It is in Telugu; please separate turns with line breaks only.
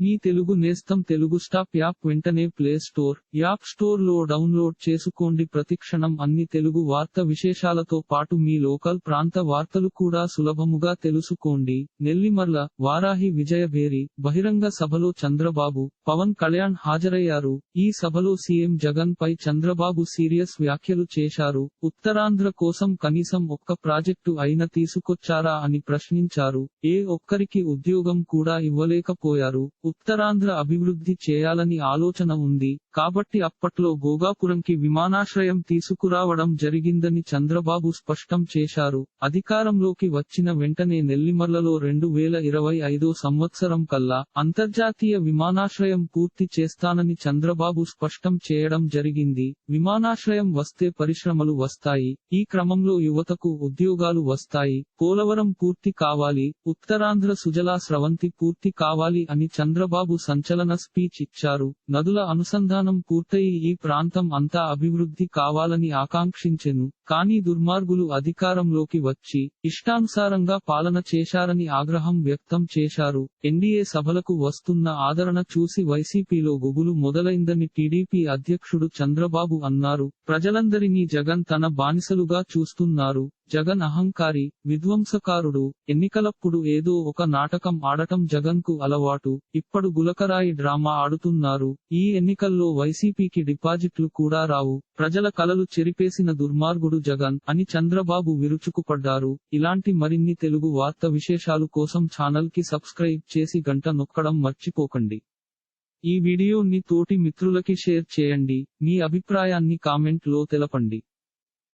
మీ తెలుగు నేస్తం తెలుగు స్టాప్ యాప్ వెంటనే ప్లే స్టోర్ యాప్ స్టోర్లో డౌన్లోడ్ చేసుకోండి. ప్రతిక్షణం అన్ని తెలుగు వార్త విశేషాలతో పాటు మీ లోకల్ ప్రాంత వార్తలు కూడా సులభముగా తెలుసుకోండి. నెల్లిమర్ల వారాహి విజయభేరి బహిరంగ సభలో చంద్రబాబు పవన్ కళ్యాణ్ హాజరయ్యారు. ఈ సభలో సీఎం జగన్ పై చంద్రబాబు సీరియస్ వ్యాఖ్యలు చేశారు. ఉత్తరాంధ్ర కోసం కనీసం ఒక్క ప్రాజెక్టు అయిన తీసుకొచ్చారా అని ప్రశ్నించారు. ఏ ఒక్కరికి ఉద్యోగం కూడా ఇవ్వలేకపోయారు. ఉత్తరాంధ్ర అభివృద్ధి చేయాలని ఆలోచన ఉంది. కాబట్టి అప్పట్లో గోగాపురంకి విమానాశ్రయం తీసుకురావడం జరిగిందని చంద్రబాబు స్పష్టం చేశారు. అధికారంలోకి వచ్చిన వెంటనే నెల్లిమర్లలో రెండు వేల ఇరవై ఐదో సంవత్సరం కల్లా అంతర్జాతీయ విమానాశ్రయం పూర్తి చేస్తానని చంద్రబాబు స్పష్టం చేయడం జరిగింది. విమానాశ్రయం వస్తే పరిశ్రమలు వస్తాయి. ఈ క్రమంలో యువతకు ఉద్యోగాలు వస్తాయి. పోలవరం పూర్తి కావాలి. ఉత్తరాంధ్ర సుజలా స్రవంతి పూర్తి కావాలి అని చంద్ర చంద్రబాబు సంచలన స్పీచ్ ఇచ్చారు. నదుల అనుసంధానం పూర్తయి ఈ ప్రాంతం అంతా అభివృద్ధి కావాలని ఆకాంక్షించెను. కానీ దుర్మార్గులు అధికారంలోకి వచ్చి ఇష్టానుసారంగా పాలన చేశారని ఆగ్రహం వ్యక్తం చేశారు. ఎన్డీఏ సభలకు వస్తున్న ఆదరణ చూసి వైసీపీలో గుబులు మొదలైందని టీడీపీ అధ్యక్షుడు చంద్రబాబు అన్నారు. ప్రజలందరినీ జగన్ తన బానిసలుగా చూస్తున్నారు. జగన్ అహంకారి విధ్వంసకారుడు ఎన్నికలప్పుడు ఏదో ఒక నాటకం ఆడటం జగన్కు అలవాటు. ఇప్పుడు గులకరాయి డ్రామా ఆడుతున్నారు. ఈ ఎన్నికల్లో వైసీపీకి డిపాజిట్లు కూడా రావు. ప్రజల కలలు చెరిపేసిన దుర్మార్గుడు జగన్ అని చంద్రబాబు విరుచుకుపడ్డారు. ఇలాంటి మరిన్ని తెలుగు వార్త విశేషాలు కోసం ఛానల్కి సబ్స్క్రైబ్ చేసి గంట నొక్కడం మర్చిపోకండి. ఈ వీడియోని తోటి మిత్రులకి షేర్ చేయండి. మీ అభిప్రాయాన్ని కామెంట్లో తెలపండి.